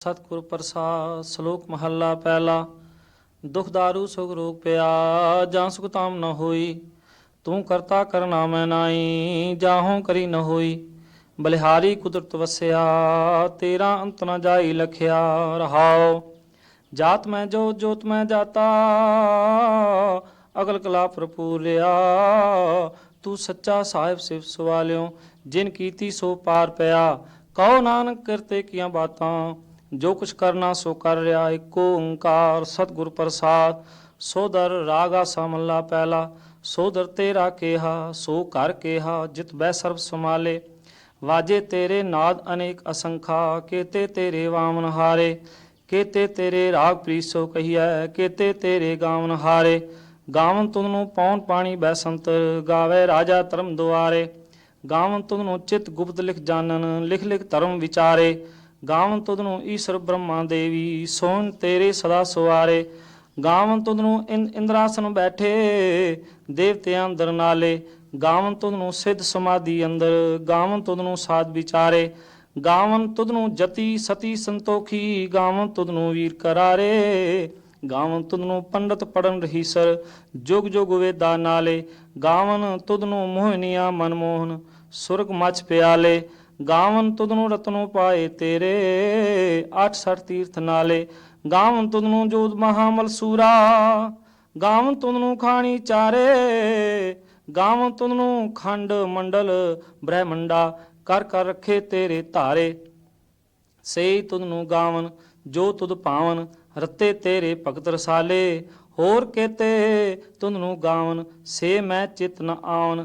ਸਤਿਗੁਰ ਪ੍ਰਸਾਦ, ਸ਼ਲੋਕ ਮਹੱਲਾ ਪਹਿਲਾ। ਦੁਖ ਦਾਰੂ, ਸੁਖ ਰੋਗ ਪਿਆ ਜਾਂ ਸੁਖ ਤਾਮ ਨ ਹੋਈ, ਤੂੰ ਕਰਤਾ ਕਰਨਾ ਮੈਂ ਨਾਈ ਜਾਹੋਂ ਕਰੀ ਨ ਹੋਈ। ਬਲਿਹਾਰੀ ਕੁਦਰਤ ਵਸਿਆ, ਤੇਰਾ ਅੰਤ ਨ ਜਾਈ ਲਖਿਆ ਰਹਾਓ ਜਾਤ ਮੈਂ ਜੋ, ਜੋਤ ਮੈਂ ਜਾਤਾ ਅਗਲ ਕਲਾ ਭਰਪੂਰਿਆ ਤੂੰ ਸੱਚਾ ਸਾਹਿਬ ਸਿਫ ਸਵਾਲਿਓ, ਜਿਨ ਕੀਤੀ ਸੋ ਪਾਰ ਪਿਆ। ਕਹੋ ਨਾਨਕ ਕਰਤੇ ਕੀਆਂ ਬਾਤਾਂ ਜੋ ਕੁਛ ਕਰਨਾ ਸੋ ਕਰ ਰਿਹਾ ਏਕੋ ਓੰਕਾਰ ਸਤਿਗੁਰ ਪ੍ਰਸਾਦ। ਸੋਦਰ ਰਾਗਾ ਸਮੱਲਾ ਪਹਿਲਾ ਸੋਦਰ ਤੇਰਾ ਕੇਹਾ, ਸੋ ਕਰ ਕੇਹਾ, ਜਿਤ ਬੈ ਸਰਬ ਸਮਾਲੇ ਵਾਜੇ ਤੇਰੇ ਨਾਦ ਅਨੇਕ ਅਸੰਖਾ, ਕੇਤੇ ਤੇਰੇ ਵਾਮਨ ਹਾਰੇ। ਕੇਤੇ ਤੇਰੇ ਰਾਗ ਪ੍ਰੀਸੋ ਕਹੀਐ, ਕੇਤੇ ਤੇਰੇ ਗਾਵਨ ਹਾਰੇ। ਗਾਵਨ ਤੁਧ ਨੂੰ ਪੌਣ ਪਾਣੀ ਬੈਸੰਤਰ ਗਾਵੇ ਰਾਜਾ ਧਰਮ ਦੁਆਰੇ। ਗਾਵਨ ਤੁਧ ਚਿਤ ਗੁਪਤ ਲਿਖ ਜਾਣਨ, ਲਿਖ ਲਿਖ ਧਰਮ ਵਿਚਾਰੇ। ਗਾਵਨ ਤੁਧ ਨੂੰ ਈਸ਼ਰ ਬ੍ਰਹਮਾ ਦੇਵੀ, ਸੋਨ ਤੇਰੇ ਸਦਾ ਸਵਾਰੇ। ਗਾਵਨ ਤੁਧ ਨੂੰ ਇੰ- ਇੰਦਰਾਸਨ ਬੈਠੇ ਦੇਵਤਿਆਂ ਅੰਦਰ ਨਾਲੇ। ਗਾਵਨ ਤੁਧ ਨੂੰ ਸਿੱਧ ਸਮਾਧੀ ਅੰਦਰ, ਗਾਵਨ ਤੁਧ ਨੂੰ ਸਾਧ ਵਿਚਾਰੇ। ਗਾਵਨ ਤੁਧ ਨੂੰ ਜਤੀ ਸਤੀ ਸੰਤੋਖੀ, ਗਾਵਨ ਤੁਧ ਨੂੰ ਵੀਰ ਕਰਾਰੇ। ਗਾਵਨ ਤੁਧ ਨੂੰ ਪੰਡਤ ਪੜਨ ਰਹੀ ਰਹੀਸਰ ਜੁਗ ਜੁਗ ਵੇਦਾ ਨਾਲੇ। ਗਾਵਨ ਤੁਧ ਨੂੰ ਮੋਹਨੀਆਂ ਮਨਮੋਹਨ, ਸੁਰਗ ਮਚ ਪਿਆਲੇ। ਗਾਵਨ ਤੁਧ ਨੂੰ ਰਤਨੋ ਪਾਏ ਤੇਰੇ 86 ਤੀਰਥ ਨਾਲੇ। ਗਾਵਨ ਤੁਧ ਨੂੰ ਜੋਤ ਮਹਾਮਲ ਸੂਰਾ, ਗਾਵਨ ਤੁਧ ਖਾਣੀ ਚਾਰੇ। ਗਾਵਨ ਤੁਧ ਖੰਡ ਮੰਡਲ ਬ੍ਰਹਮੰਡਾ, ਕਰ ਕਰ ਰੱਖੇ ਤੇਰੇ ਧਾਰੇ। ਸੇਈ ਤੁਧ ਗਾਵਨ, ਜੋ ਤੁਧ ਪਾਵਨ, ਰਤੇ ਤੇਰੇ ਭਗਤ ਰਸਾਲੇ। ਹੋਰ ਕੇਤੇ ਤੁਧ ਨੂੰ ਗਾਵਨ, ਸੇ ਮੈਂ ਚਿਤ ਨ ਆਵਨ।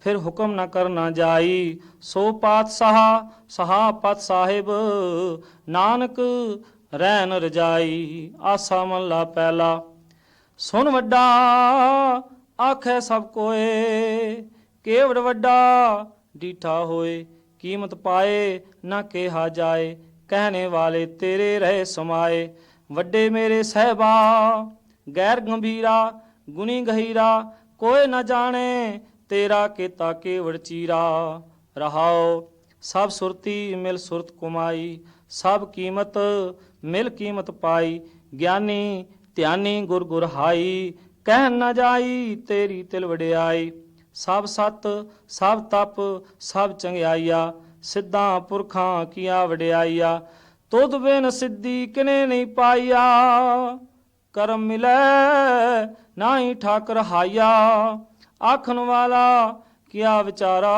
ਫਿਰ ਹੁਕਮ ਨਾ ਕਰਨਾ ਜਾਈ। ਸੋ ਪਾਤਸ਼ਾਹ, ਸਹਾ ਪਤ ਸਾਹਿਬ, ਨਾਨਕ ਰਹਿਨ ਰਜਾਈ। ਆਸਾ ਮੱਲਾ ਪਹਿਲਾ। ਸੁਨ ਵੱਡਾ, ਆਖੈ ਸਭ ਕੋਏ। ਕੇਵੜ ਵੱਡਾ, ਡੀਠਾ ਹੋਏ। ਕੀਮਤ ਪਾਏ, ਨਾ ਕਿਹਾ ਜਾਏ। ਕਹਿਣੇ ਵਾਲੇ ਤੇਰੇ ਰਹੇ ਸਮਾਏ। ਵੱਡੇ ਮੇਰੇ ਸਹਿਬਾ, ਗੈਰ ਗੰਭੀਰਾ, ਗੁਣੀ ਗਹੀਰਾ ਕੋਈ ਨਾ ਜਾਣੇ। ਤੇਰਾ ਕੀਤਾ ਕੇਵੜ ਚੀਰਾ, ਰਹਾਓ, ਸਭ ਸੁਰਤੀ ਮਿਲ ਸੁਰਤ ਕੁਮਾਈ, ਸਭ ਕੀਮਤ ਮਿਲ ਕੀਮਤ ਪਾਈ, ਗਿਆਨੀ ਧਿਆਨੀ ਗੁਰ ਗੁਰ ਹਾਈ, ਕਹਿ ਨਾ ਜਾਈ ਤੇਰੀ ਤਿਲ ਵਡਿਆਈ, ਸਭ ਸਤ, ਸਭ ਤਪ, ਸਭ ਚੰਗਿਆਈਆ, ਸਿੱਧਾਂ ਪੁਰਖਾਂ ਕੀਆ ਵਡਿਆਈਆ, ਤੁਧ ਬਿਨ ਸਿੱਧੀ ਕਿਨੇ ਨਹੀਂ ਪਾਈਆ, ਕਰਮ ਮਿਲੈ, ਨਾਹੀ ਠਾਕਰ ਹਾਇਆ ਆਖਣ ਵਾਲਾ, ਕਿਆ ਵਿਚਾਰਾ,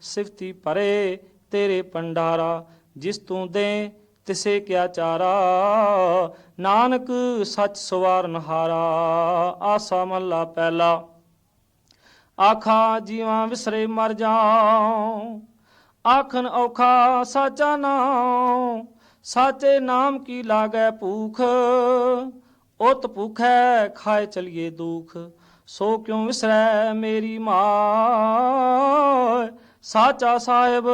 ਸਿਫਤੀ ਭਰੇ ਤੇਰੇ ਪੰਡਾਰਾ ਜਿਸ ਤੂੰ ਦੇ ਤਿਸੇ ਕਿਆ ਚਾਰਾ। ਨਾਨਕ ਸੱਚ ਸਵਾਰਨ ਹਾਰਾ ਆਸਾ ਮੱਲਾ ਪਹਿਲਾ। ਆਖਾ, ਜੀਵਾਂ ਵਿਸਰੇ ਮਰ ਜਾਉ। ਆਖਨ ਔਖਾ, ਸਾਚਾ ਨਾਮ ਸਾਚੇ ਨਾਮ ਕੀ ਲਾਗੈ ਭੂਖ? ਉਤ ਭੁਖੈ, ਖਾਏ ਚਲੀਏ ਦੁਖ। ਸੋ ਕਿਉ ਵਿਸਰੈ ਮੇਰੀ ਮਾਇ ਸਾਚਾ ਸਾਹਿਬ,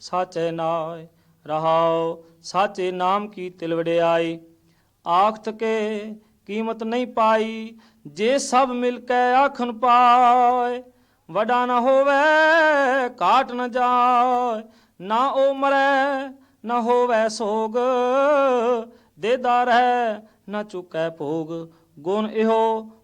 ਸਾਚੇ ਨਾਇ ਰਹਾਉ ਸਾਚੇ ਨਾਮ ਕੀ ਤਿਲ ਵਡਿਆਈ? ਆਖਤ ਕੇ ਕੀਮਤ ਨਹੀਂ ਪਾਈ, ਜੇ ਸਭ ਮਿਲ ਕੇ ਆਖਣ ਪਾਏ, ਵਡਾ ਨਾ ਹੋਵੇ ਕਾਟ ਨਾ ਜਾਏ, ਨਾ ਉਹ ਮਰੈ, ਨਾ ਹੋਵੇ ਸੋਗ, ਦੇਦਾ ਰਹਿ, ਨਾ ਚੁਕੈ ਭੋਗ, ਗੁਣ ਇਹੋ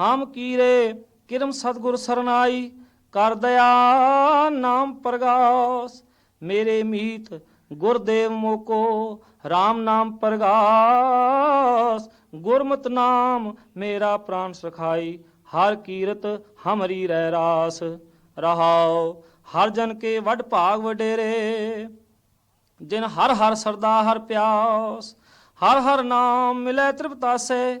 ਹਮ ਕੀਰੇ, ਕਿਰਮ ਸਤਗੁਰ ਸਰਨਾਈ, ਕਰ ਦਇਆ ਨਾਮ ਪ੍ਰਗਾਸ। ਮੇਰੇ ਮੀਤ ਗੁਰਦੇਵ ਮੋਕੋ RAM ਨਾਮ ਪ੍ਰਗਾਸ। ਗੁਰਮਤਿ ਨਾਮ ਮੇਰਾ ਪ੍ਰਾਨ ਸਖਾਈ ਹਰ ਕੀਰਤ ਹਮਰੀ ਰਹਿ ਰਾਸ। ਰਹਾਉ, ਹਰ ਜਨ ਕੇ ਵੱਡ ਭਾਗ ਵਡੇਰੇ। ਜਿਨ ਹਰ ਹਰ ਸਰਦਾ ਹਰ ਪਿਆਸ, ਹਰ ਹਰ ਨਾਮ ਮਿਲੇ ਤ੍ਰਿਪਤਾਸੇ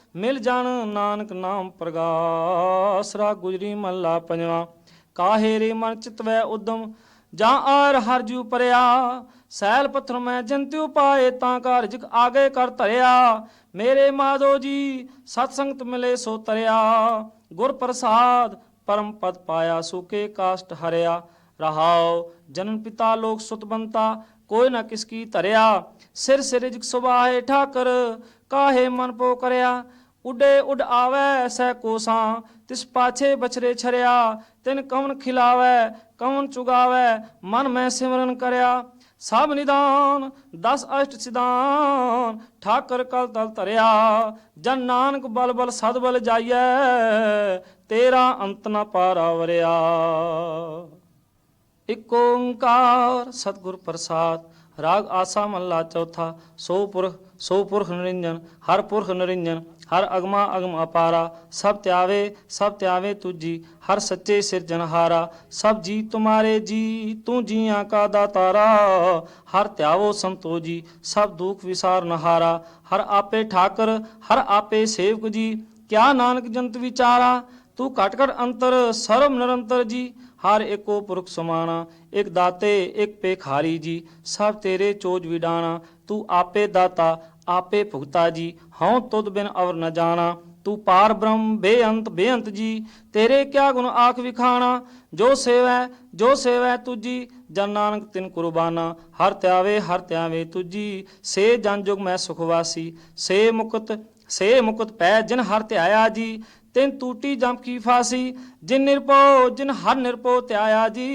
ਮਿਲ ਜਾਣ ਨਾਨਕ ਨਾਮ ਪ੍ਰਗਾਸ ਗੁਜਰੀ ਮੱਲਾ ਪੰਜਵਾ। ਕਾਹੇ ਰੇ ਮਨ ਚਿਤਵੈ ਉਦਮ, ਜਾਂ ਆਰ ਹਰ ਜੂ ਪਰਿਆ। ਸੈਲ ਪੱਥਰ ਮੈਂ ਜੰਤਿਉ ਪਾਏ, ਤਾਂ ਕਾਰਜਿਕ ਆਗੇ ਕਰ ਧਰਿਆ। ਮੇਰੇ ਮਾਧੋ ਜੀ, ਸਤ ਸੰਗਤ ਮਿਲੇ ਸੋ ਤਰਿਆ। ਗੁਰ ਪ੍ਰਸਾਦ, ਪਰਮ ਪਦ ਪਾਇਆ ਸੁਕੇ ਕਾਸ਼ਟ ਹਰਿਆ। ਰਹਾਉ, ਜਨਨ ਪਿਤਾ ਲੋਕ ਸੁਤ ਬੰਤਾ, ਕੋਈ ਨਾ ਕਿਸ ਕੀ ਧਰਿਆ। ਸਿਰ ਸਿਰ ਜਿਕ ਸੁਬਾਹੇ ਠਾਕਰ, ਕਾਹੇ ਮਨ ਪੋ ਕਰਿਆ। ਉਡੇ ਉਡ ਆਵੈ ਸਹਿ ਕੋਸਾਂ, ਤਿਸ ਪਾਛੇ ਬਛਰੇ ਛਰਿਆ, ਤਿਨ ਕਵਨ ਖਿਲਾਵੈ, ਕਵਨ ਚੁਗਾਵੈ, ਮਨ ਮੈਂ ਸਿਮਰਨ ਕਰਿਆ। ਸਭ ਨਿਦਾਨ, ਦਸ ਅਸ਼ਟ ਸਿਦਾਨ ਠਾਕਰ ਕਲ ਤਲ ਧਰਿਆ। ਜਨ ਨਾਨਕ ਬਲ ਬਲ ਸਦ ਬਲ ਜਾਈਐ, ਤੇਰਾ ਅੰਤ ਨ ਪਾਰਾਵਰਿਆ ਇਕ ਓੰਕਾਰ ਸਤਿਗੁਰ ਪ੍ਰਸਾਦ, ਰਾਗ ਆਸਾ ਮਹਲਾ ਚੌਥਾ, ਸੋ ਪੁਰਖ ਸੋ ਪੁਰਖ ਨਿਰੰਜਨ, ਹਰ ਪੁਰਖ ਨਿਰੰਜਨ। ਹਰ ਅਗਮਾ ਅਗਮ ਅਪਾਰਾ, ਸਭ ਧਿਆਵੇ ਸਭ ਧਿਆਵੇ ਤੁਜੀ ਹਰ ਸੱਚੇ ਸਿਰਜਨਹਾਰਾ ਸਭ ਜੀ ਤੁਮਾਰੇ ਜੀ, ਤੂੰ ਜੀਆਂ ਕਾ ਦਾਤਾਰਾ, ਹਰ ਧਿਆਵੋ ਸੰਤੋ ਜੀ ਸਭ ਦੁਖ ਵਿਸਾਰ ਹਰ ਆਪੇ ਠਾਕਰ, ਹਰ ਆਪੇ ਸੇਵਕ ਜੀ, ਕਿਆ ਨਾਨਕ ਜੰਤ ਵਿਚਾਰਾ, ਤੂੰ ਘਟ ਘਟ ਅੰਤਰ, ਸਰਬ ਨਿਰੰਤਰ ਜੀ, ਹਰ ਏਕੋ ਪੁਰਖ ਸਮਾਣਾ, ਇਕ ਦਾਤੇ, ਇਕ ਪੇਖਾਰੀ ਜੀ, ਸਭ ਤੇਰੇ ਚੋਜ ਵਿਡਾਣਾ ਤੂੰ ਆਪੇ ਦਾਤਾ, ਆਪੇ ਭੁਗਤਾ ਜੀ। ਹਉ ਤੁਧ ਬਿਨ ਅਵਰ ਨ ਜਾਣਾ। ਤੂੰ ਪਾਰ ਬ੍ਰਹਮ, ਬੇਅੰਤ ਬੇਅੰਤ ਜੀ। ਤੇਰੇ ਕਿਆ ਗੁਣ ਆਖ ਵਿਖਾਣਾ? ਜੋ ਸੇਵੈ ਜੋ ਸੇਵੈ ਤੁਜੀ ਜਨ ਨਾਨਕ ਤਿਨ ਕੁਰਬਾਨਾ। ਹਰ ਤਿਆਵੇ, ਹਰ ਧਿਆਵੇ ਤੁਜੀ ਸੇ ਜਨ ਜੁਗ ਮੈਂ ਸੁਖਵਾਸੀ ਸੇ ਮੁਕਤ ਸੇ ਮੁਕਤ ਪੈ ਜਿਨ ਹਰ ਧਿਆਇਆ ਜੀ। ਤਿਨ ਟੂਟੀ ਜਮ ਕੀ ਫਾਸੀ। ਜਿਨ ਨਿਰਪੋ ਜਿਨ ਹਰ ਨਿਰਪੋ ਧਿਆਇਆ ਜੀ।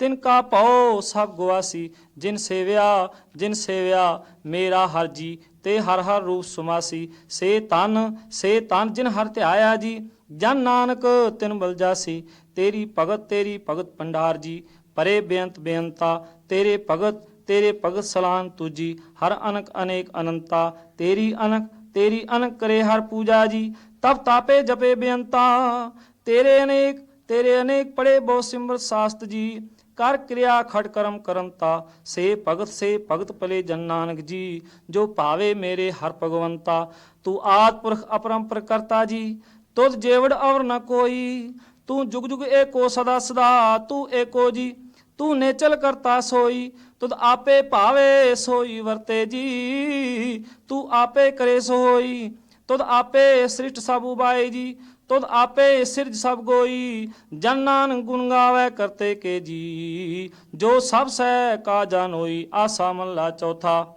ਤਿਨ ਕਾ ਪਉ ਸਭ ਗਵਾਸੀ ਜਿਨ ਸੇਵਿਆ ਜਿਨ ਸੇਵਿਆ, ਮੇਰਾ ਹਰ ਜੀ, ਤੇ ਹਰ ਹਰ ਰੂਪ ਸੁਮਾਸੀ, ਸੇ ਤਨ ਸੇ ਤਨ ਜਿਨ ਹਰ ਧਿਆਇਆ ਜੀ, ਜਨ ਨਾਨਕ ਤਿਨ ਬਲ ਜਾਸੀ, ਤੇਰੀ ਭਗਤ ਤੇਰੀ ਭਗਤ ਪੰਡਾਰ ਜੀ, ਪਰੇ ਬੇਅੰਤ ਬੇਅੰਤਾ, ਤੇਰੇ ਭਗਤ ਤੇਰੇ ਭਗਤ ਸਲਾਨ ਤੁਜੀ, ਹਰ ਅਨਕ ਅਨੇਕ ਅਨੰਤਾ, ਤੇਰੀ ਅਨਕ ਤੇਰੀ ਅਨਕ ਕਰੇ ਹਰ ਪੂਜਾ ਜੀ, ਤਬ ਤਾਪੇ ਜਪੇ ਬੇਅੰਤਾ, ਤੇਰੇ ਅਨੇਕ ਤੇਰੇ ਅਨੇਕ ਪੜੇ ਬਹੁ ਸਿਮਰ ਸਾਸਤ ਜੀ ਕਰ ਕਿਰਿਆ ਖੜ ਕਰਮ ਕਰੰਤਾ ਸੇ ਭਗਤ ਸੇ ਭਗਤ ਪਲੇ ਜਨ ਨਾਨਕ ਜੀ, ਜੋ ਭਾਵੇ ਮੇਰੇ ਹਰ ਭਗਵੰਤਾ, ਤੂੰ ਆਦ ਪੁਰਖ ਅਪਰੰਪਰ ਕਰਤਾ ਜੀ, ਤੁਧ ਜੇਵੜ ਅਵਰ ਨ ਕੋਈ, ਤੂੰ ਜੁਗ ਜੁਗ ਏਕੋ ਸਦਾ ਸਦਾ, ਤੂੰ ਏਕੋ ਜੀ, ਤੂੰ ਨੇਚਲ ਕਰਤਾ ਸੋਈ, ਤੁਧ ਆਪੇ ਭਾਵੇ ਸੋਈ ਵਰਤੇ ਜੀ, ਤੂੰ ਆਪੇ ਕਰੇ ਸੋਈ, ਤੁਧ ਆਪੇ ਸ੍ਰਿਸ਼ਟ ਸਭ ਉਬਾਏ ਜੀ ਤੁਧ ਆਪੇ ਸਿਰਜ ਸਭ ਗੋਈ ਜਨ ਨਾਨਕ ਗੁਣ ਗਾਵੇ ਕਰਤੇ ਕੇ ਜੀ। ਜੋ ਸਭ ਸਹਿ ਕਾ ਜਾਨੋਈ ਆਸਾ ਮਹਲਾ ਚੌਥਾ।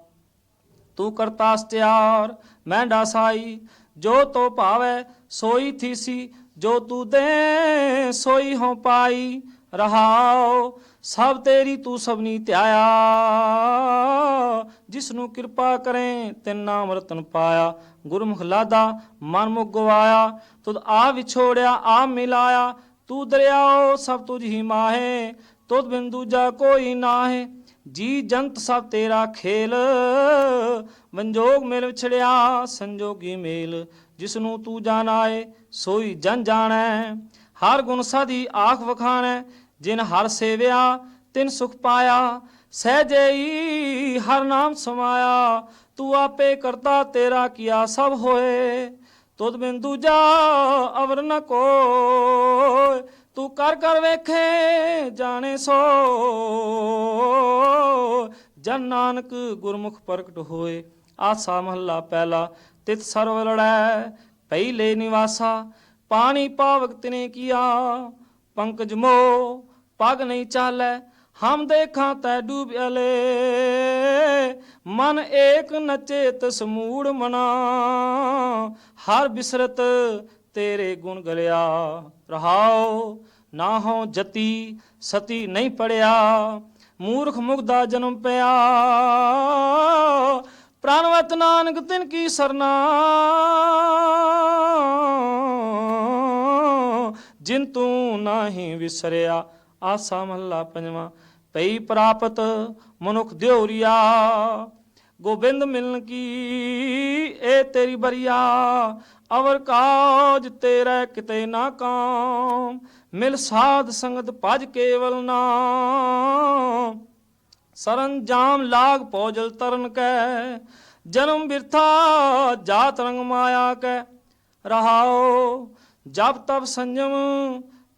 ਤੂੰ ਕਰਤਾ ਸਤਿਆਰ ਮੈਂ ਡਾਸਾਈ। ਜੋ ਤੋ ਭਾਵੈ, ਸੋਈ ਥੀਸੀ। ਜੋ ਤੂੰ ਦੇ, ਸੋਈ ਹੋ ਪਾਈ। ਰਹਾਉ ਸਭ ਤੇਰੀ ਤੂੰ ਸਭਨੀ ਧਿਆਇਆ। ਜਿਸ ਨੂੰ ਕਿਰਪਾ ਕਰੇ, ਤਿਨ ਨਾਮ ਰਤਨ ਪਾਇਆ। ਗੁਰਮੁਖ ਲਾਦਾ, ਮਨ ਮੁਖ ਗਵਾਇਆ। ਤੁਧ ਆ ਵਿਛੋੜਿਆ, ਆ ਮਿਲਾਇਆ। ਤੂੰ ਦਰਿਆਓ ਸਭ ਤੁਝ ਹੀ ਮਾਹੇ। ਤੁਧ ਬਿਨ ਦੂਜਾ ਕੋਈ ਨਾਹੇ। ਜੀ ਜੰਤ ਸਭ ਤੇਰਾ ਖੇਲ। ਮੰਜੋਗ ਮੇਲ ਵਿਛੜਿਆ, ਸੰਜੋਗੀ ਮੇਲ। ਜਿਸ ਨੂੰ ਤੂੰ ਜਾਣਾਏ, ਸੋਈ ਜਨ ਜਾਣੈ। ਹਰ ਗੁਣ ਸਾਧੀ ਆਖ ਵਖਾਣੈ। ਜਿਨ ਹਰ ਸੇਵਿਆ, ਤਿਨ ਸੁਖ ਪਾਇਆ। ਸਹਿਜਈ ਹਰ ਨਾਮ ਸਮਾਇਆ, ਤੂੰ ਆਪੇ ਕਰਤਾ ਤੇਰਾ ਕੀਆ ਸਭ ਹੋਏ। ਤੁਧ ਬਿਨ ਦੂਜਾ ਅਵਰ ਨ ਕੋਇ ਤੂੰ ਕਰ ਕਰ ਵੇਖੇ ਜਾਣੇ ਸੋ। ਜਨ ਨਾਨਕ ਗੁਰਮੁਖ ਪ੍ਰਗਟ ਹੋਏ, ਆਸਾ ਮਹੱਲਾ ਪਹਿਲਾ ਤਿਤ ਸਰਵ ਲੜੈ ਪਹਿਲੇ ਨਿਵਾਸਾ। ਪਾਣੀ ਪਾਵਕ ਤਿਨੇ ਕੀਆ, ਪੰਕਜ ਮੋ ਪਗ ਨਹੀਂ ਚਾਲੈ ਹਮ ਦੇਖਾਂ ਤੈ ਡੂਬਿਆਲੇ ਮਨ ਏਕ ਨਚੇ ਤਸ ਮੂੜ ਮਨਾ, ਹਰ ਬਿਸਰਤ ਤੇਰੇ ਗੁਣ ਗਲਿਆ। ਰਹਾਓ ਨਾ ਹੋ ਜਤੀ ਸਤੀ ਨਹੀਂ ਪੜਿਆ, ਮੂਰਖ ਮੁਗਦਾ ਜਨਮ ਪਿਆ। ਪ੍ਰਾਨਵਤ ਨਾਨਕ ਤਿਨ ਕੀ ਸਰਨਾ, ਜਿਨ ਤੂੰ ਨਾਹੀ ਵਿਸਰਿਆ। ਆਸਾ ਮਹੱਲਾ ਪੰਜਵਾਂ ਪਈ ਪ੍ਰਾਪਤ ਮਨੁਖ ਦਿਉਰੀਆ, ਗੋਬਿੰਦ ਮਿਲਨ ਕੀ ਇਹ ਤੇਰੀ ਬਰੀਆ, ਅਵਰ ਕਾਜ ਤੇਰਾ ਕਿਤੇ ਨਾ ਕਾਮ, ਮਿਲ ਸਾਧ ਸੰਗਤ ਭਜ ਕੇਵਲ ਨਾਮ। ਸਰੰਜਾਮ ਲਾਗ ਪੌਜਲ ਤਰਨ ਕੈ, ਜਨਮ ਬਿਰਥਾ ਜਾਤ ਰੰਗ ਮਾਇਆ ਕੈ। ਰਹਾਓ ਜਬ ਤਬ ਸੰਜਮ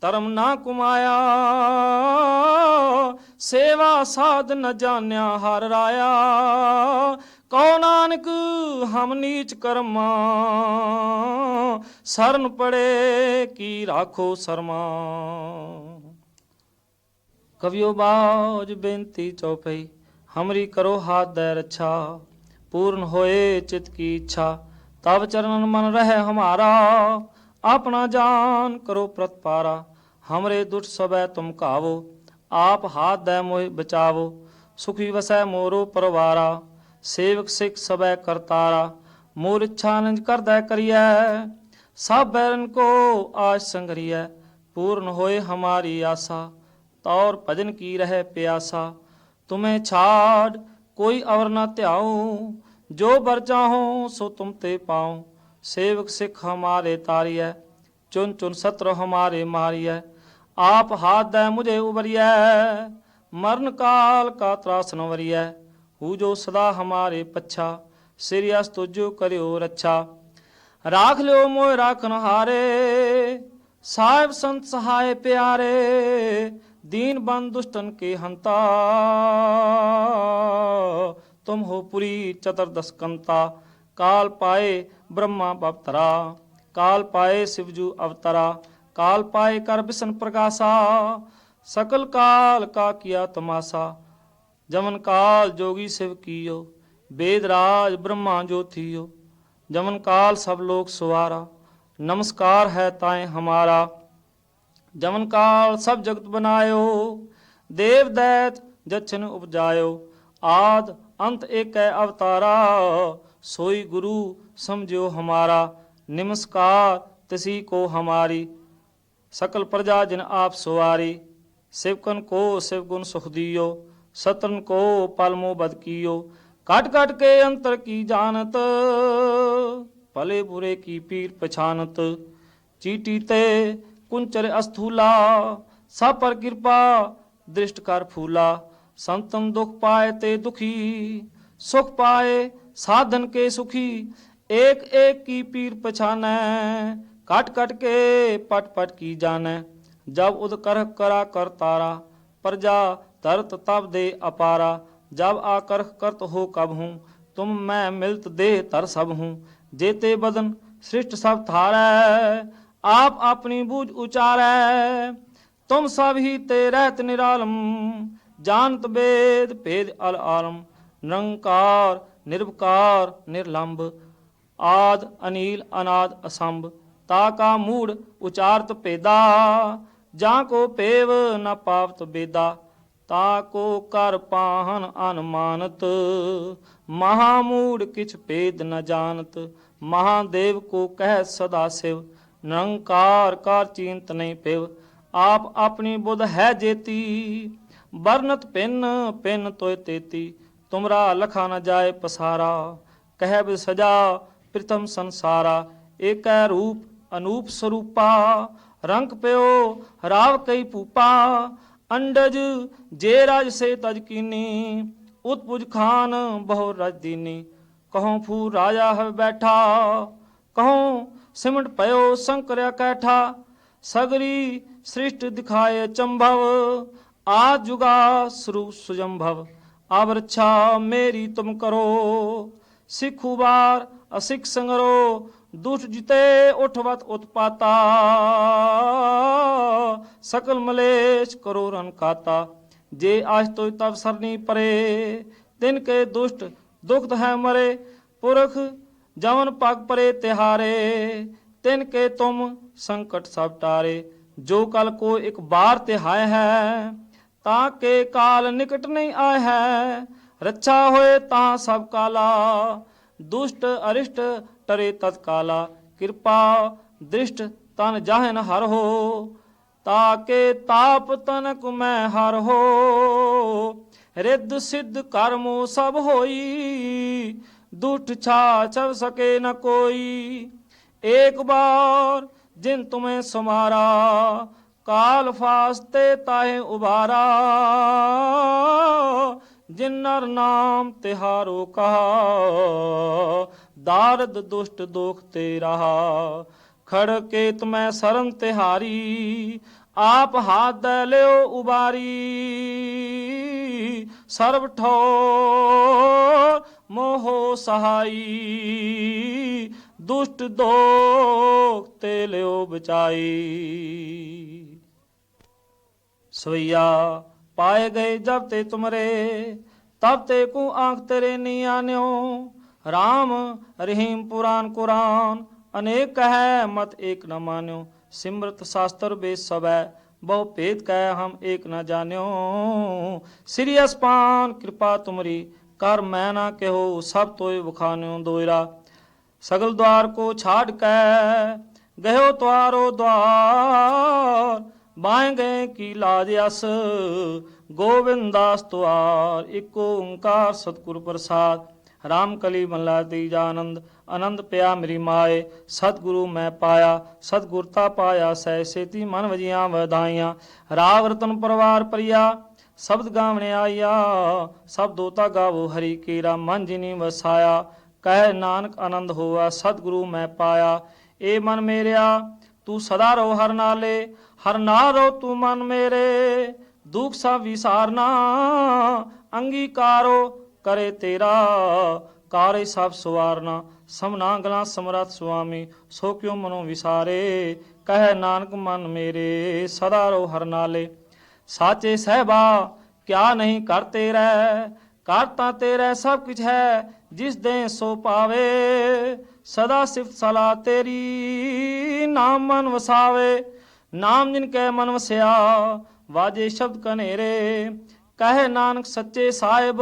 ਧਰਮ ਨਾ ਕੁਮਾਇਆ। ਸੇਵਾ ਸਾਧ ਨ ਜਾਣਿਆ ਹਰ ਰਾਇਆ। ਕਉ ਨਾਨਕ, ਹਮ ਨੀਚ ਕਰਮਾ। ਸਰਨ ਪੜੇ ਕੀ ਰਾਖੋ ਸਰਮਾ। ਕਵਿਓ ਬਾਜ ਬੇਨਤੀ ਚਉਪਈ ਹਮਰੀ ਕਰੋ ਹਾਥ ਦੈ ਰੱਛਾ। ਪੂਰਨ ਹੋਏ ਚਿਤ ਕੀ ਇੱਛਾ ਤਬ ਚਰਨਨ ਮਨ ਰਹਿ ਹਮਾਰਾ। ਆਪਣਾ ਜਾਨ ਕਰੋ ਪ੍ਰਤਪਾਰਾ। ਹਮਰੇ ਦੁष्ट ਸਬੈ ਤੁਮ ਕਾਵੋ ਆਪ ਹਾਥ ਦੈ ਮੋਹਿ ਬਚਾਵੋ ਸੁਖੀ ਵਸੈ ਮੋਰੋ ਪਰਵਾਰਾ ਸੇਵਕ ਸਿੱਖ ਸਬੈ ਕਰਤਾਰਾ ਮੋਰ ਇੱਛਾ ਨਿਜ ਕਰਦੈ ਕਰੀਐ ਸਭ ਬੈਰਨ ਕੋ ਆਜ ਸੰਗਰੀਐ ਪੂਰਨ ਹੋਏ ਹਮਾਰੀ ਆਸਾ ਤੌਰ ਭਜਨ ਕੀ ਰਹਿ ਪਿਆਸਾ ਤੁਮੇ ਛਾੜ ਕੋਈ ਅਵਰ ਨਾ ਧਿਆਉ ਜੋ ਬਰ ਚਾਹੋ ਸੋ ਤੁਮ ਤੇ ਪਾਉ ਸੇਵਕ ਸਿੱਖ ਹਮਾਰੇ ਤਾਰੀਐ ਚੁਨ ਚੁਨ ਸਤਰ ਹਮਾਰੇ ਮਾਰੀਐ ਆਪ ਹਾਥ ਦੈ ਮੁਝੇ ਉਬਰੀਐ ਮਰਨ ਕਾਲ ਕਾ ਤਰਾਸ ਨ ਵਰੀਐ। ਹੂ ਜੋ ਸਦਾ ਹਮਾਰੇ ਪੱਛਾ ਸਿਰਿਆਸ ਤੁਜੋ ਕਰਿਓ ਰੱਛਾ। ਰਾਖ ਲਿਓ ਮੋਇ ਰਾਖਨ ਹਾਰੇ, ਸਾਹਿਬ ਸੰਤ ਸਹਾਇ ਪਿਆਰੇ, ਦੀਨ ਬੰਦ ਦੁਸ਼ਟਨ ਕੇ ਹੰਤਾ। ਤੁਮ ਹੋ ਪੁਰੀ ਚਤੁਰਦਸ ਕਾਲ ਪਾਏ ਬ੍ਰਹਮਾ ਬਵਤਰਾ ਕਾਲ ਪਾਏ ਸਿਵਜੂ ਅਵਤਰਾ। ਕਾਲ ਪਾਏ ਕਰ ਬਿਸਨ ਪ੍ਰਕਾਸ਼ਾ ਸਕਲ ਕਾਲ ਕਾ ਕੀਆ ਤਮਾਸਾ। ਜਮਨ ਕਾਲ ਜੋਗੀ ਸਿਵ ਕੀਓ, ਬੇਦ ਰਾਜ ਬ੍ਰਹਮਾ ਜੋਥੀਓ ਜਮਨ ਕਾਲ ਸਭ ਲੋਕ ਸੁਵਾਰਾ, ਨਮਸਕਾਰ ਹੈ ਤਾਏ ਹਮਾਰਾ। ਜਮਨ ਕਾਲ ਸਭ ਜਗਤ ਬਨਾਇਓ, ਦੇਵ ਦੈਤ ਜਛਨ ਉਪਜਾਇਓ। ਆਦ ਅੰਤ ਏਕੈ ਅਵਤਾਰਾ, ਸੋਈ ਗੁਰੂ ਸਮਝਿਓ ਹਮਾਰਾ। ਨਮਸਕਾਰ ਤਸੀ ਕੋ ਹਮਾਰੀ सकल प्रजा जिन आप सुवारी, शिवकन को शिव गुण सुख दियो सतन को पलमो बद कियो। कट कट के अंतर की जानत, भले बुरे की पीर पछानत। चीटी ते कुंचर अस्थूला सब पर कृपा, दृष्ट कर फूला। संतन दुख पाए ते दुखी, सुख पाए साधन के सुखी। एक एक की पीर पछाने ਕਟ ਕਟ ਕੇ ਪਟ ਪਟ ਕੀ ਜਾਣੈ? ਜਬ ਉਦ ਕਰ ਕਰਾ ਕਰ ਤਾਰਾ, ਪ੍ਰਜਾ ਤਰਤ ਤਬ ਦੇ ਅਪਾਰਾ। ਜਬ ਆ ਕਰਖ ਕਰਤ ਹੋ ਕਬ ਹੂੰ, ਤੁਮ ਮੈਂ ਮਿਲਤ ਦੇਹ ਤਰ ਸਭ ਹੂੰ। ਜੇਤੇ ਬਦਨ ਸ੍ਰਿਸ਼ਟ ਸਭ ਥਾਰੈ ਆਪ ਆਪਣੀ ਬੂਝ ਉਚਾਰੈ। ਤੁਮ ਸਭ ਹੀ ਤੇ ਰਹਿਤ ਨਿਰਾਲਮ, ਜਾਣਤ ਬੇਦ ਭੇਦ ਅਲ ਆਲਮ। ਨਿਰੰਕਾਰ ਨਿਰਭਕਾਰ ਨਿਰਲੰਭ ਆਦ, ਅਨੀਲ, ਅਨਾਦ, ਅਸੰਭ। ਤਾ ਕਾ ਮੂੜ ਉਚਾਰਤ ਪੇਦਾ ਜਾਂ ਕੋ ਪੇਵ ਨ ਪਾਵਤ ਬੇਦਾ, ਤਾ ਕੋ ਕਰ ਪਾਹਨ ਅਨਮਾਨਤ, ਮਹਾ ਮੂੜ ਕਿਛ ਭੇਦ ਨ ਜਾਣਤ ਮਹਾਦੇਵ ਕੋ ਕਹਿ ਸਦਾ ਸਿਵ, ਨਿਰੰਕਾਰ ਕਾਰ ਚਿੰਤ ਨਹੀਂ ਪੇਵ ਆਪ ਆਪਣੀ ਬੁੱਧ ਹੈ ਜੇਤੀ, ਵਰਨਤ ਪਿੰਨ ਪਿੰਨ ਤੋਇ ਤੇਤੀ, ਤੁਮਰਾ ਲਖਾ ਨ ਜਾਏ ਪਸਾਰਾ, ਕਹਿ ਕਹਿਬ ਸਜਾ ਪ੍ਰਿਤਮ ਸੰਸਾਰਾ, ਏਕੈ ਰੂਪ ਅਨੂਪ ਸਰੂਪਾ, ਰੰਗ ਪਿਓ, ਰਾਵ ਕਈ ਪੂਪਾ ਅੰਡਜ ਜੇ ਰਾਜ ਸੇ ਤਜ ਕੀਨੀ, ਉਤਪੁਜ ਖਾਨ ਬਹੁ ਰਜ ਦੀਨੀ। ਕਹਉ ਫੂ ਰਾਜਾ ਹੈ ਬੈਠਾ ਕਹਉ ਸਿਮਟ ਪਇਓ ਸੰਕਰਿਆ ਕੈਠਾ, ਸਗਰੀ ਸ੍ਰਿਸ਼ਟ ਦਿਖਾਏ ਚੰਭਵ ਆ ਜੁਗਾ ਸਰੂਪ ਸੁਜੰਭਵ। ਆਵ ਮੇਰੀ ਤੁਮ ਕਰੋ, ਸਿੱਖੂ ਬਾਰ ਅਸਿੱਖ ਸੰਗਰੋ ਦੁਸ਼ਟ ਜਿਤੇ ਉਠਵਤ ਉਤਪਾਤਾ, ਸਕਲ ਮਲੇਸ਼ ਕਰੋ ਰਨ ਕਾਤਾ ਜੇ ਆਜ ਤੋਇ ਤਬ ਸਰਨੀ ਪਰੇ, ਤਿਨ ਕੇ ਦੁਸ਼ਟ ਦੁਖਤ ਹੈ ਮਰੇ। ਪੁਰਖ ਜਵਨ ਪਗ ਪਰੇ ਤਿਹਾਰੇ, ਤਿਨ ਕੇ ਤੁਮ ਸੰਕਟ ਸਭ ਟਾਰੇ। ਜੋ ਕਲ ਕੋ ਇੱਕ ਬਾਰ ਤਿਹਾਇ ਹੈ, ਤਾਂ ਕੇ ਕਾਲ ਨਿਕਟ ਨਹੀਂ ਆਇ ਹੈ। ਰੱਛਾ ਹੋਏ ਤਾਂ ਸਭ ਕਾਲਾ ਦੁਸ਼ਟ ਅਰਿਸ਼ਟ ਟਰੇ ਤਤਕਾਲਾ ਕਿਰਪਾ ਦ੍ਰਿਸ਼ਟ ਤਨ ਜਾਹਨ ਹਰ ਹੋ, ਤਾਕੇ ਤਾਪ ਤਨਕ ਮੈਂ ਹਰ ਹੋ। ਰਿੱਧ ਸਿੱਧ ਕਰਮੋ ਸਭ ਹੋਈ ਦੁਠ ਛਾ ਛਵ ਸਕੇ ਨ ਕੋਈ। ਏਕ ਬਾਰ ਜਿਨ ਤੁਮੇ ਸਮਾਰਾ, ਕਾਲ ਫਾਸਤੇ ਤਾਹੇ ਉਬਾਰਾ। ਜਿਨ ਨਰ ਨਾਮ ਤਿਹਾਰੋ ਕਹਾ, ਦਾਰਦ ਦੁਸ਼ਟ ਦੋਖ ਤੇ ਰਹਾ। ਖੜ ਕੇ ਤੁਮੈ ਸਰਨ ਤਿਹਾਰੀ, ਆਪ ਹਾਥ ਦੇ ਲਿਓ ਉਬਾਰੀ। ਸਰਬ ਠੋਰ ਮੋਹ ਸਹਾਈ, ਦੁਸ਼ਟ ਦੋਖ ਤੇ ਲਿਓ ਬਚਾਈ। ਸਵਈਆ ਪਾਏ ਗਏ ਜਬ ਤੇ ਤੁਮਰੇ ਤਬ ਤੇ ਕੋ ਆਂਖ ਤੇਰੇ ਨੀ ਆਨਿਓ RAM ਰਹੀਮ ਪੁਰਾਨ ਕੁਰਾਨ ਅਨੇਕ ਹੈ ਮਤ ਏਕ ਨ ਮਾਨਿਓ ਸਿਮਰਤ ਸ਼ਾਸਤਰ ਬੇ ਸਬੈ ਬਹੁ ਭੇਦ ਕਹਿ ਹਮ ਏਕ ਨ ਜਾਣਿਓ ਸ੍ਰੀ ਅਸਪਾਨ ਕਿਰਪਾ ਤੁਮਰੀ ਕਰ ਮੈਂ ਨਾ ਕਹੋ ਸਭ ਤੋਏ ਵਖਾਨਿਓ ਦੋਇਰਾ ਸਗਲ द्वार को छाड़ के गयो द्वारो द्वार ਬਾਹ ਗਏ ਕੀ ਲਾਜ ਅਸ ਗੋਬਿੰਦਾਸ ਤੁਆਰ ਇੱਕ ਓੰਕਾਰ ਸਤਿਗੁਰ ਪ੍ਰਸਾਦ। ਰਾਮ ਕਲੀ ਮੱਲਾ ਤੀਜਾ ਆਨੰਦ ਆਨੰਦ ਪਿਆ ਮੇਰੀ ਮਾਏ, ਸਤਿਗੁਰੂ ਮੈਂ ਪਾਇਆ ਸਤਿਗੁਰਤਾ ਪਾਇਆ ਸਹਿ ਸੇਤੀ ਮਨ ਵਜੀਆਂ ਵਧਾਈਆਂ। ਰਾਵ ਰਤਨ ਪਰਵਾਰ ਪਰਿਆ, ਸ਼ਬਦ ਗਾਵਣੇ ਆਇਆ, ਸਭ ਦੋਤਾ ਗਾਵੋ ਹਰੀ ਕੀਰਾ, ਮਨ ਜਿਨੀ ਵਸਾਇਆ। ਕਹਿ ਨਾਨਕ ਆਨੰਦ ਹੋਆ, ਸਤਿਗੁਰੂ ਮੈਂ ਪਾਇਆ। ਏ ਮਨ ਮੇਰਿਆ ਤੂੰ ਸਦਾ ਰੋ ਹਰ ਨਾਲੇ, ਹਰ ਨਾ ਰੋ ਤੂੰ ਮਨ ਮੇਰੇ। ਦੁਖ ਸਭ ਵਿਸਾਰਨਾ, ਅੰਗੀਕਾਰੋ ਕਰੇ ਤੇਰਾ, ਕਾਰੇ ਸਭ ਸਵਾਰਨਾ। ਸਮਨਾ ਗਲਾ ਸਮਰਥ ਸੁਆਮੀ, ਸੋ ਕਿਉ ਮਨੋ ਵਿਸਾਰੇ। ਕਹਿ ਨਾਨਕ ਮਨ ਮੇਰੇ, ਸਦਾ ਰੋ ਹਰ ਨਾਲੇ। ਸਾਚੇ ਸਹਿਬਾ, ਕਿਆ ਨਹੀਂ ਕਰਤੇ ਰਹਿ ਕਰ ਤਾਂ ਤੇਰਾ ਸਭ ਕੁਝ ਹੈ, ਜਿਸ ਦੇ ਸੋ ਪਾਵੇ। ਸਦਾ ਸਿਫਤ ਸਲਾ ਤੇਰੀ ਨਾਮ ਮਨ ਵਸਾਵੇ, ਨਾਮ ਜਿਨ ਕੈ ਮਨ ਵਸਿਆ, ਵਾਜੇ ਸ਼ਬਦ ਕਨੇਰੇ। ਕਹੇ ਨਾਨਕ ਸੱਚੇ ਸਾਹਿਬ,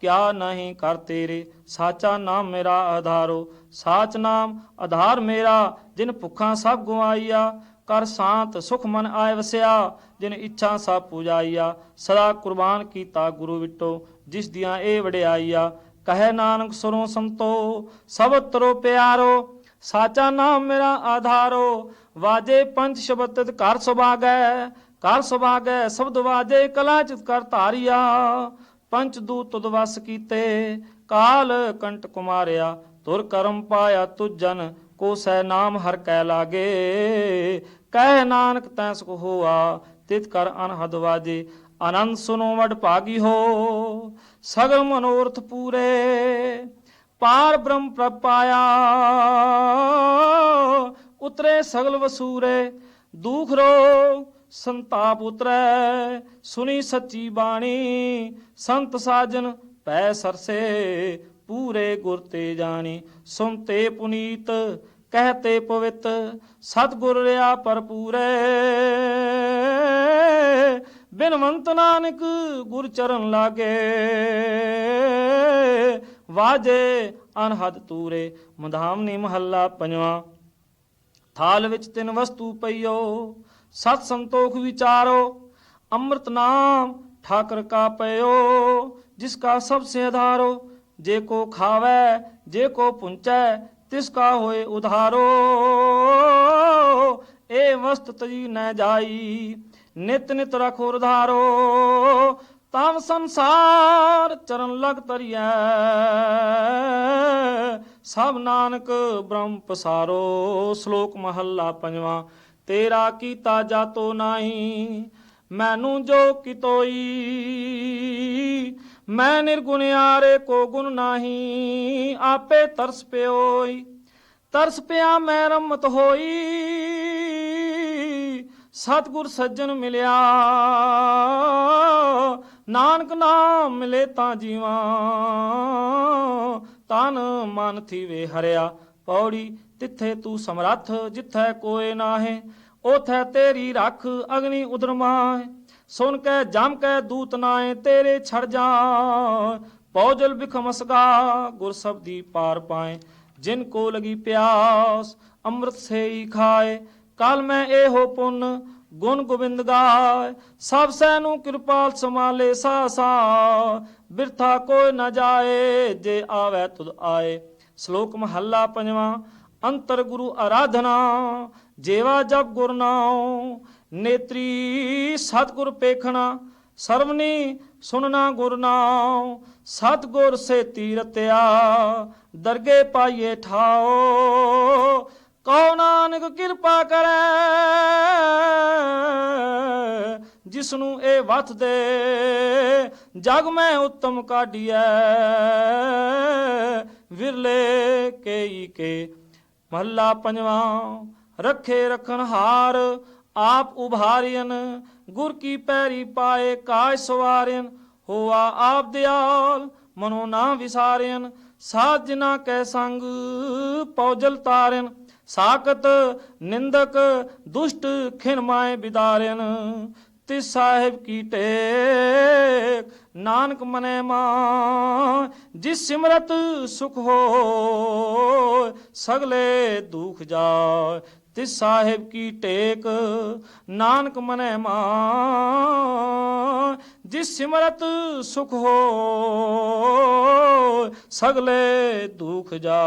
ਕਿਆ ਨਹੀਂ ਕਰ ਤੇਰੇ? ਸਾਚਾ ਨਾਮ ਮੇਰਾ ਆਧਾਰੋ। ਸਾਚ ਨਾਮ ਆਧਾਰ ਮੇਰਾ, ਜਿਨ ਭੁੱਖਾਂ ਸਭ ਗਵਾਈਆ ਕਰ ਸ਼ਾਂਤ ਸੁਖ ਮਨ ਆਏ ਵਸਿਆ, ਜਿਨ ਇੱਛਾ ਸਭ ਪੂਜਾਈਆ। ਸਦਾ ਕੁਰਬਾਨ ਕੀਤਾ ਗੁਰੂ ਵਿਟੋ, ਜਿਸ ਦੀਆਂ ਇਹ ਵਡਿਆਈਆ। ਕਹੇ ਨਾਨਕ ਸਰੋਂ ਸੰਤੋ ਸਭ ਤਰੋ ਪਿਆਰੋ, ਸਾਚਾ ਨਾਮ ਮੇਰਾ ਆਧਾਰੋ, ਵਾਜੇ ਪੰਜ ਸ਼ਬਦ ਘਰ ਸੁਭਾਗੈ ਘਰ ਸੁਭਾਗੈ, ਸ਼ਬਦ ਵਾਜੇ ਕਲਾ ਚਿਤ ਕਰ ਧਾਰਿਆ, ਪੰਚ ਦੂਤ ਤੁਧ ਵਸ ਕੀਤੇ, ਕਾਲ ਕੰਟ ਕੁਮਾਰਿਆ, ਤੁਰ ਕਰਮ ਪਾਇਆ ਤੁਜਨ, ਕੋ ਸੈ ਨਾਮ ਹਰ ਕੈ ਲਾਗੇ, ਕਹਿ ਨਾਨਕ ਤੈ ਸੁਖ ਹੋਆ, ਤਿਤ ਕਰ ਅਨਹਦ ਵਾਜੇ ਆਨੰਦ ਸੁਨੋ ਵਡ ਭਾਗੀ ਹੋ, ਸਗਲ ਮਨੋਰਥ ਪੂਰੇ, ਪਾਰ ਬ੍ਰਹਮ ਪ੍ਰਭ ਉਤਰੇ ਸਗਲ ਵਸੂਰੇ, ਦੁਖ ਰੋ ਸੰਤਾਪ ਉਤਰੈ, ਸੁਣੀ ਸੱਚੀ ਬਾਣੀ, ਸੰਤ ਸਾਜਨ ਪੈ ਸਰਸੇ, ਪੂਰੇ ਗੁਰ ਤੇ ਜਾਣੀ। ਸੁਨਤੇ ਪੁਨੀਤ ਕਹਤੇ ਪਵਿੱਤ, ਸਤਿਗੁਰ ਰਿਆ ਪਰਪੂਰੇ ਬਿਨਵੰਤ ਨਾਨਕ ਗੁਰ ਚਰਨ ਲਾਗੇ। ਵਾਜੇ ਅਨਹਦ ਤੂਰੇ ਮਧਾਮਨੀ ਮਹੱਲਾ ਪੰਜਵਾਂ। ਥਾਲ ਵਿੱਚ ਤਿੰਨ ਵਸਤੂ ਪਈਓ, ਸਤ ਸੰਤੋਖ ਵਿਚਾਰੋ, ਅੰਮ੍ਰਿਤ ਨਾਮ ਠਾਕਰ ਕਾ ਪਇਓ, ਜਿਸ ਕਾ ਸਭ ਸੇ ਆਧਾਰੋ ਜੇ ਕੋ ਖਾਵੇ, ਜੇ ਕੋ ਪੁੰਚੈ, ਤਿਸ ਕਾ ਹੋਏ ਉਧਾਰੋ। ਏ ਵਸਤ ਤਜੀ ਨ ਜਾਈ ਨਿਤ ਨਿਤ ਰਖੋ ਉਧਾਰੋ ਤਮ ਸੰਸਾਰ ਚਰਨ ਲਗ ਤਰੀਐ ਸਭ ਨਾਨਕ ਬ੍ਰਹਮ ਪਸਾਰੋ, ਸ਼ਲੋਕ ਮਹੱਲਾ ਪੰਜਵਾਂ, ਤੇਰਾ ਕੀਤਾ ਜਾਤੋ ਨਾਹੀ, ਮੈਨੂੰ ਜੋ ਕਿਤੋਈ। ਮੈਂ ਨਿਰਗੁਣਿਆਰੇ ਕੋ ਗੁਣ ਨਾਹੀ, ਆਪੇ ਤਰਸ ਪਿਓਈ। ਤਰਸ ਪਿਆ ਮੈਂ ਰਮਤ ਹੋਈ ਸਤਿਗੁਰ ਸੱਜਣ ਮਿਲਿਆ। ਨਾਨਕ ਨਾਮ ਮਿਲੇ ਤਾਂ ਜੀਵਾਂ। ਤਨ ਮਨ ਥੀਵੇ ਹਰਿਆ। ਪੌੜੀ, ਤਿੱਥੇ ਤੂੰ ਸਮਰੱਥ, ਜਿੱਥੈ ਕੋਏ ਨਾਹੇ ਉਥੈ ਤੇਰੀ ਰੱਖ ਅਗਨੀ ਉਦਰਮਾਏ ਸੁਣ ਕੈ, ਜਮ ਕੈ, ਦੂਤ ਨਾਏ ਤੇਰੇ ਛੜ ਜਾ। ਪੌਜਲ ਬਿਖਮਸਗਾ ਗੁਰ ਸਬਦੀ ਪਾਰ ਪਾਏ। ਜਿਨ ਕੋ ਲਗੀ ਪਿਆਸ, ਅੰਮ੍ਰਿਤ ਸੇ ਖਾਏ। ਕਲ ਮੈਂ ਇਹੋ ਪੁੰਨ, ਗੁਣ ਗੋਬਿੰਦ ਗਾਏ ਸਭ ਸੈ ਨੂੰ ਕਿਰਪਾਲ ਸਮਾਲੇ ਸਾ ਸਾ। ਬਿਰਥਾ ਕੋਈ ਨਾ ਜਾਏ, ਜੇ ਆਵੇ ਤੁਧ ਆਏ। ਸ਼ਲੋਕ ਮਹੱਲਾ ਪੰਜਵਾਂ, ਅੰਤਰ ਗੁਰੂ ਆਰਾਧਨਾ। ਜੇਵਾ ਜਪ ਗੁਰ ਨਾਉ, ਨੇਤਰੀ ਸਤਿਗੁਰ ਪੇਖਣਾ। ਸਰਵਨੀ ਸੁਨਣਾ ਗੁਰ ਨਾਉ, ਸਤਿਗੁਰ ਸੇ ਤੀਰਤਿਆ ਦਰਗੇ ਪਾਈਏ ਠਾਓ ਕਉ ਨਾਨਕ ਕਿਰਪਾ ਕਰੇ ਜਿਸ ਨੂੰ ਇਹ ਵਤ ਦੇ, ਜਗ ਮੈਂ ਉੱਤਮ ਕਾਢੀਐ, ਵਿਰਲੇ ਕੇਈ ਕੇ। ਮਹੱਲਾ ਪੰਜਵਾਂ, ਰੱਖੇ ਰਖਣ ਹਾਰ, ਆਪ ਉਭਾਰੀਨ ਗੁਰ ਕੀ ਪੈਰੀ ਪਾਏ ਕਾਜ ਸਵਾਰਿਨ ਹੋਆ ਆਪ ਦਿਆਲ, ਮਨੋ ਨਾ ਵਿਸਾਰਿਨ ਸਾਧ ਜਿਨਾ ਕੈ ਸੰਗ ਪੌਜਲ ਤਾਰਿਨ। ਸਾਕਤ ਨਿੰਦਕ ਦੁਸ਼ਟ ਖਿਨ ਮਾਏ ਬਿਦਾਰਿਨ, ਤਿਸ ਸਾਹਿਬ ਕੀ ਟੇਕ, ਨਾਨਕ ਮਨੇ ਮਾਂ ਜਿਸ ਸਿਮਰਤ ਸੁਖ ਹੋ ਸਗਲੇ ਦੁਖ ਜਾਏ ਤਿਸ ਸਾਹਿਬ ਕੀ ਟੇਕ, ਨਾਨਕ ਮਨੈ ਮਾਂ ਜਿਸ ਸਿਮਰਤ ਸੁਖ ਹੋ ਸਗਲੇ ਦੁਖ ਜਾ